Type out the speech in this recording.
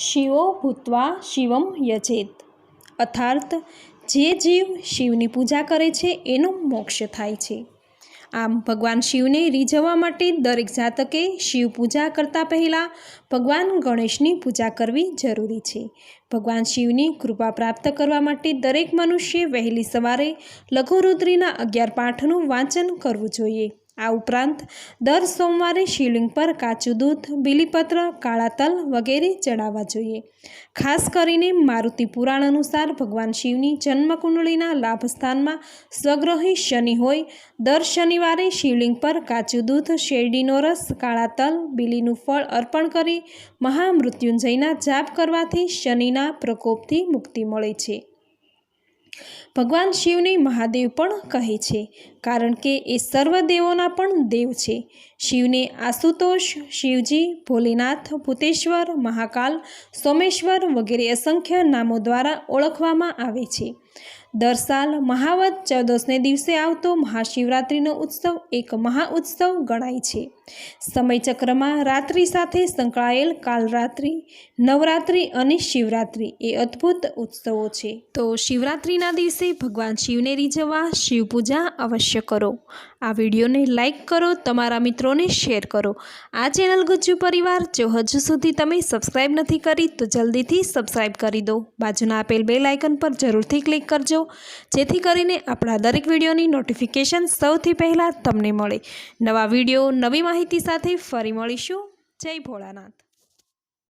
શિવો ભૂત્વા શિવમ યજેત અર્થાત જે જીવ શિવની પૂજા કરે છે, એનો મોક્ષ થાય છે. આમ ભગવાન શિવને રીઝવવા માટે દરેક જાતકે શિવ પૂજા કરતાં પહેલાં ભગવાન ગણેશની પૂજા કરવી જરૂરી છે. ભગવાન શિવની કૃપા પ્રાપ્ત કરવા માટે દરેક મનુષ્યે વહેલી સવારે લઘુરુદ્રીના અગિયાર પાઠનું વાંચન કરવું જોઈએ. આ ઉપરાંત, દર સોમવારે શિવલિંગ પર કાચું દૂધ, બીલીપત્ર, કાળા તલ વગેરે ચડાવવા જોઈએ. ખાસ કરીને મારુતિ પુરાણ અનુસાર ભગવાન શિવની જન્મકુંડળીના લાભ સ્થાનમાં સ્વગ્રહી શનિ હોય, દર શનિવારે શિવલિંગ પર કાચું દૂધ, શેરડીનો રસ, કાળા તલ, બીલીનું ફળ અર્પણ કરી મહામૃત્યુંજયના જાપ કરવાથી શનિના પ્રકોપથી મુક્તિ મળે છે. ભગવાન શિવને મહાદેવ પણ કહે છે, કારણ કે એ સર્વ દેવોના પણ દેવ છે. શિવને આશુતોષ, શિવજી, ભોલેનાથ, ભૂતેશ્વર, મહાકાલ, સોમેશ્વર વગેરે અસંખ્ય નામો દ્વારા ઓળખવામાં આવે છે. દર સાલ મહાવત ચૌદસને દિવસે આવતો મહાશિવરાત્રિનો ઉત્સવ એક મહાઉત્સવ ગણાય છે. સમયચક્રમાં રાત્રિ સાથે સંકળાયેલ કાલરાત્રિ, નવરાત્રિ અને શિવરાત્રિ એ અદ્ભુત ઉત્સવો છે. તો શિવરાત્રિના દિવસે ભગવાન શિવને રીઝવવા શિવ પૂજા અવશ્ય કરો. આ વિડીયોને લાઇક કરો, તમારા મિત્રોને શેર કરો. આ ચેનલ ગુજ્જુ પરિવાર જો હજુ સુધી તમે સબસ્ક્રાઈબ નથી કરી તો જલ્દીથી સબસ્ક્રાઈબ કરી દો. બાજુના આપેલ બે લાઇકન પર જરૂરથી ક્લિક કરજો. જેથી કરીને આપણા દરેક વિડીયોની નોટિફિકેશન સૌથી પહેલાં તમને મળે. નવા વીડિયો, નવી માહિતી સાથે ફરી મળીશું. જય ભોળાનાથ.